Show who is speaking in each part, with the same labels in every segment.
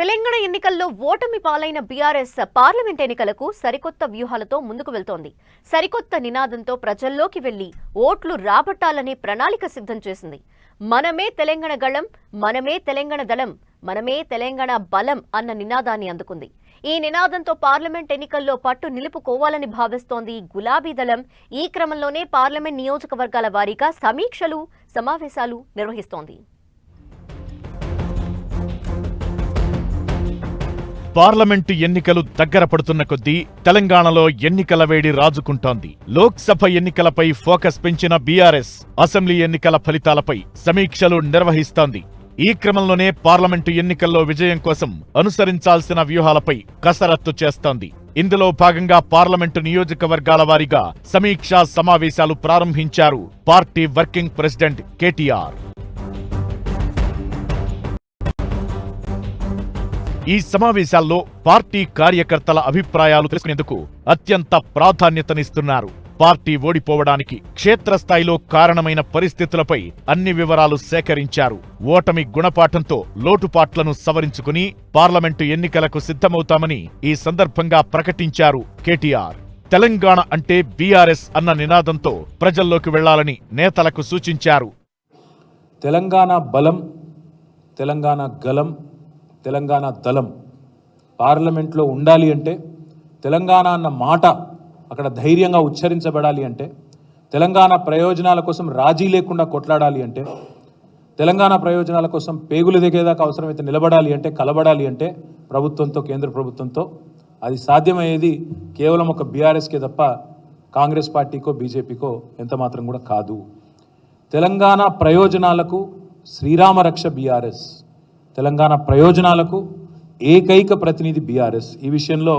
Speaker 1: తెలంగాణ ఎన్నికల్లో ఓటమి పాలైన బీఆర్ఎస్ పార్లమెంట్ ఎన్నికలకు సరికొత్త వ్యూహాలతో ముందుకు వెళ్తోంది. సరికొత్త నినాదంతో ప్రజల్లోకి వెళ్ళి ఓట్లు రాబట్టాలనే ప్రణాళిక సిద్ధం చేసింది. మనమే తెలంగాణ గళం మనమే తెలంగాణ దళం మనమే తెలంగాణ బలం అన్న నినాదాన్ని అందుకుంది. ఈ నినాదంతో పార్లమెంట్ ఎన్నికల్లో పట్టు నిలుపుకోవాలని భావిస్తోంది గులాబీ దళం. ఈ క్రమంలోనే పార్లమెంట్ నియోజకవర్గాల వారీగా సమీక్షలు సమావేశాలు నిర్వహిస్తోంది.
Speaker 2: పార్లమెంటు ఎన్నికలు దగ్గర పడుతున్న కొద్దీ తెలంగాణలో ఎన్నికల వేడి రాజుకుంటోంది. లోక్సభ ఎన్నికలపై ఫోకస్ పెంచిన బీఆర్ఎస్ అసెంబ్లీ ఎన్నికల ఫలితాలపై సమీక్షలు నిర్వహిస్తోంది. ఈ క్రమంలోనే పార్లమెంటు ఎన్నికల్లో విజయం కోసం అనుసరించాల్సిన వ్యూహాలపై కసరత్తు చేస్తోంది. ఇందులో భాగంగా పార్లమెంటు నియోజకవర్గాల వారీగా సమీక్షా సమావేశాలు ప్రారంభించారు పార్టీ వర్కింగ్ ప్రెసిడెంట్ కేటీఆర్. ఈ సమావేశాల్లో పార్టీ కార్యకర్తల అభిప్రాయాలు తెలుసుకునేందుకు అత్యంత ప్రాధాన్యతనిస్తున్నారు. పార్టీ ఓడిపోవడానికి క్షేత్రస్థాయిలో కారణమైన పరిస్థితులపై అన్ని వివరాలు సేకరించారు. ఓటమి గుణపాఠంతో లోటుపాట్లను సవరించుకుని పార్లమెంటు ఎన్నికలకు సిద్ధమవుతామని ఈ సందర్భంగా ప్రకటించారు కేటీఆర్. తెలంగాణ అంటే బీఆర్ఎస్ అన్న నినాదంతో ప్రజల్లోకి వెళ్ళాలని నేతలకు సూచించారు.
Speaker 3: తెలంగాణ బలం తెలంగాణ గలం తెలంగాణ దళం పార్లమెంట్లో ఉండాలి అంటే తెలంగాణ అన్న మాట అక్కడ ధైర్యంగా ఉచ్చరించబడాలి అంటే తెలంగాణ ప్రయోజనాల కోసం రాజీ లేకుండా కొట్లాడాలి అంటే తెలంగాణ ప్రయోజనాల కోసం పేగులు దిగేదాకా అవసరమైతే నిలబడాలి అంటే కలబడాలి అంటే ప్రభుత్వంతో కేంద్ర ప్రభుత్వంతో అది సాధ్యమయ్యేది కేవలం ఒక బీఆర్ఎస్కే తప్ప కాంగ్రెస్ పార్టీకో బీజేపీకో ఎంత మాత్రం కూడా కాదు. తెలంగాణ ప్రయోజనాలకు శ్రీరామరక్ష బీఆర్ఎస్. తెలంగాణ ప్రయోజనాలకు ఏకైక ప్రతినిధి బీఆర్ఎస్. ఈ విషయంలో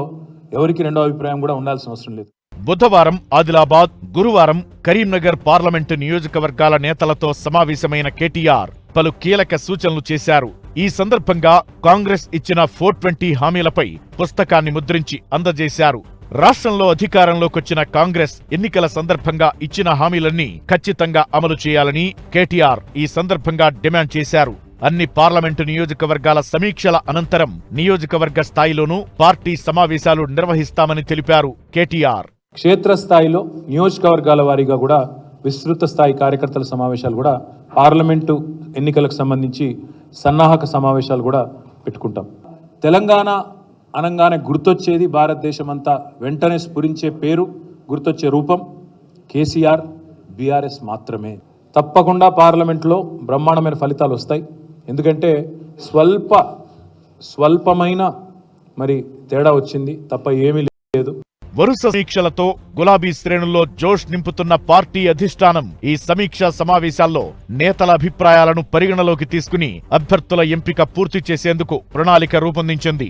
Speaker 3: ఎవరికి రెండో అభిప్రాయం కూడా ఉండాల్సిన అవసరం లేదు.
Speaker 2: బుధవారం ఆదిలాబాద్ గురువారం కరీంనగర్ పార్లమెంటు నియోజకవర్గాల నేతలతో సమావేశమైన కేటీఆర్ పలు కీలక సూచనలు చేశారు. ఈ సందర్భంగా కాంగ్రెస్ ఇచ్చిన ఫోర్ ట్వంటీ హామీలపై పుస్తకాన్ని ముద్రించి అందజేశారు. రాష్ట్రంలో అధికారంలోకొచ్చిన కాంగ్రెస్ ఎన్నికల సందర్భంగా ఇచ్చిన హామీలన్నీ ఖచ్చితంగా అమలు చేయాలని కేటీఆర్ ఈ సందర్భంగా డిమాండ్ చేశారు. అన్ని పార్లమెంటు నియోజకవర్గాల సమీక్షల అనంతరం నియోజకవర్గ స్థాయిలోనూ పార్టీ సమావేశాలు నిర్వహిస్తామని తెలిపారు కేటీఆర్.
Speaker 3: క్షేత్రస్థాయిలో నియోజకవర్గాల వారీగా కూడా విస్తృత స్థాయి కార్యకర్తల సమావేశాలు కూడా పార్లమెంటు ఎన్నికలకు సంబంధించి సన్నాహక సమావేశాలు కూడా పెట్టుకుంటాం. తెలంగాణ అనగానే గుర్తొచ్చేది భారతదేశం అంతా వెంటనే స్ఫురించే పేరు గుర్తొచ్చే రూపం కేసీఆర్ బీఆర్ఎస్ మాత్రమే. తప్పకుండా పార్లమెంట్లో బ్రహ్మాండమైన ఫలితాలు వస్తాయి. ఎందుకంటే స్వల్ప స్వల్పమైన మరి తేడా వచ్చింది తప్ప ఏమీ లేదు.
Speaker 2: వరుస సమీక్షలతో గులాబీ శ్రేణుల్లో జోష్ నింపుతున్న పార్టీ అధిష్టానం ఈ సమీక్షా సమావేశాల్లో నేతల అభిప్రాయాలను పరిగణలోకి తీసుకుని అభ్యర్థుల ఎంపిక పూర్తి చేసేందుకు ప్రణాళిక రూపొందించింది.